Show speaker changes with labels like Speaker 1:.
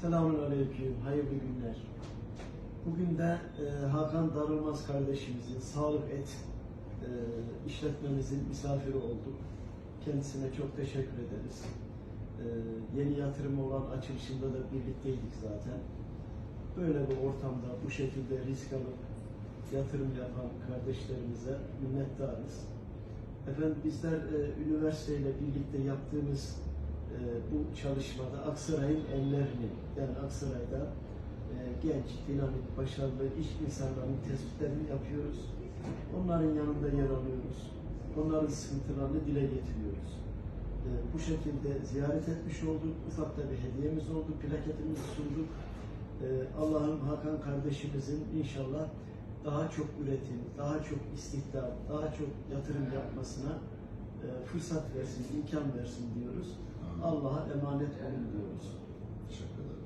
Speaker 1: Selamun Aleyküm, hayırlı günler. Bugün de e, Hakan Darılmaz kardeşimizin Sağlık Et e, işletmemizin misafiri olduk. Kendisine çok teşekkür ederiz. E, yeni yatırım olan açılışında da birlikteydik zaten. Böyle bir ortamda bu şekilde risk alıp yatırım yapan kardeşlerimize minnettarız. Efendim bizler e, üniversiteyle birlikte yaptığımız e, bu çalışmada Aksaray'ın enlerini yani Aksaray'da e, genç, dinamik, başarılı iş insanlarının tespitlerini yapıyoruz. Onların yanında yer alıyoruz. Onların sıkıntılarını dile getiriyoruz. E, bu şekilde ziyaret etmiş olduk. Ufak da bir hediyemiz oldu. Plaketimizi sunduk. E, Allah'ım Hakan kardeşimizin inşallah daha çok üretim, daha çok istihdam, daha çok yatırım yapmasına e, fırsat versin, imkan versin diyoruz. Allah'a emanet olun diyoruz. Teşekkür ederim.